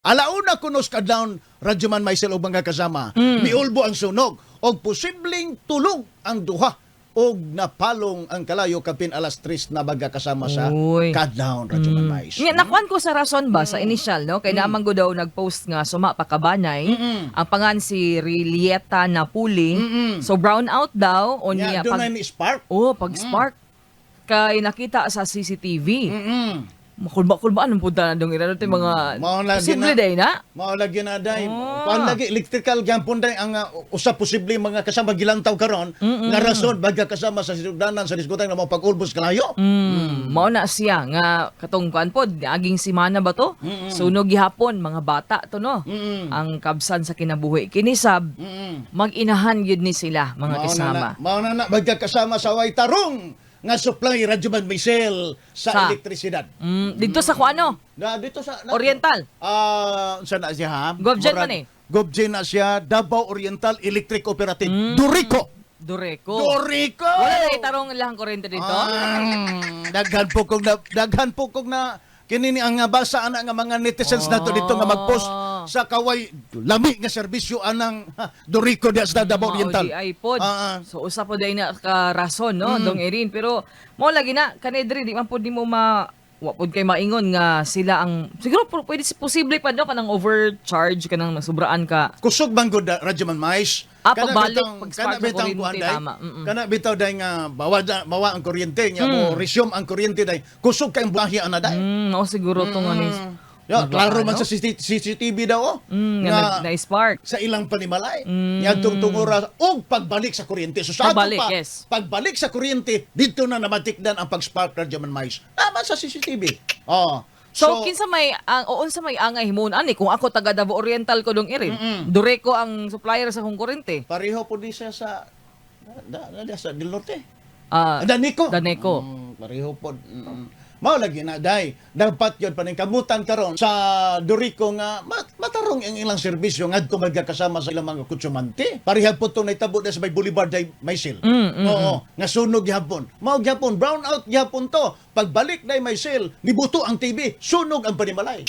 Alauna kunos kadlawn radyoman Maisel og mga kasama. Mm. Miulbo ang sunog og posibleng tulog ang duha og napalong ang kalayo kapin alas 3 na baga kasama sa Uy. kadlawn radyoman Mais. Nga, nakuan ko sa rason ba sa initial, no? Kaya naman ko daw nag-post nga suma pa kabanay. Ang pangan si Rilieta Napuli. So brown out daw o niya dunay pag ni spark. Oh, pag spark kay nakita sa CCTV. Mm. Makulba-kulbaan ang punta na dong ira mga Mm. Mao lagi posible day na. Mao lagi na day. Oh. Kuan lagi electrical gyapon day ang uh, usa posible mga kasama gilantaw karon nga rason baga kasama sa suddanan sa diskutan nga mo pag-ulbos kalayo. Mm, mao na siya nga katong kuan pod aging simana ba to? Sunog gihapon mga bata to no. Mm. Ang kabsan sa kinabuhi kini sab Mm. mag-inahan yun ni sila mga Mao kasama. Mao na na baga kasama sa way tarong nga supply radyoman Michel sa, Sa? elektrisidad. Mm, dito sa kuano? Na dito sa na, Oriental. Ah, saan na siya ha? Govgen man eh. Govgen na siya, Davao Oriental Electric Cooperative. Mm. Durico. Dureco. Durico. Wala na itarong ilang kuryente dito. Ah, daghan po kog na daghan po kog na kini ni ang basa ana nga mga netizens nato dito nga mag-post. Sa kaway lami nga serbisyo anang ha, Durico di sa Davao Oriental. Mao di ay pod. Ah, ah. So usa po day na ka rason no dong Erin pero mo lagi na kanedri di man pod nimo ma wa pod kay maingon nga sila ang siguro po- pwede si posible pa no kanang overcharge kanang nasubraan ka. Kusog bang gud Radyoman Mais? Ah, Kana pagbalik, bitang- pag kana spark ng bitang kuryente, tama. Mm-mm. Kana bitaw day nga bawa da- bawa ang kuryente Mm. mo resume ang kuryente day. Kusog kay buhahi ana day. Mm, mao siguro to nga Ya, klaro man sa CCT- CCTV daw oh. Mm, nga na, spark. sa ilang panimalay. Mm. Nga tungtungura og pagbalik sa kuryente. So sa Pagbalik, pa, yes. pagbalik sa kuryente, dito na namatikdan ang pag-spark na German mais. Tama sa CCTV. Oh. So, kinsa may ang o unsa may angay himon ani kung ako taga Davao Oriental ko dong Erin. Dureco ang supplier sa kong kuryente. pareho po di siya sa da, da, da, sa Del Norte. Ah, Daniko. Daniko. Mm, pareho po. Mm. Mao lagi na day. Dapat yun paningkamutan karon sa Dorico nga mat matarong ang ilang serbisyo ngadto magkasama sa ilang mga kutsumante. Parehab po to naitabo na sa may Boulevard day Maisel. Mm, mm, Oo, nga sunog gihapon. Mao gihapon brown out gihapon to. Pagbalik day Maisel, nibuto ang TV, sunog ang panimalay.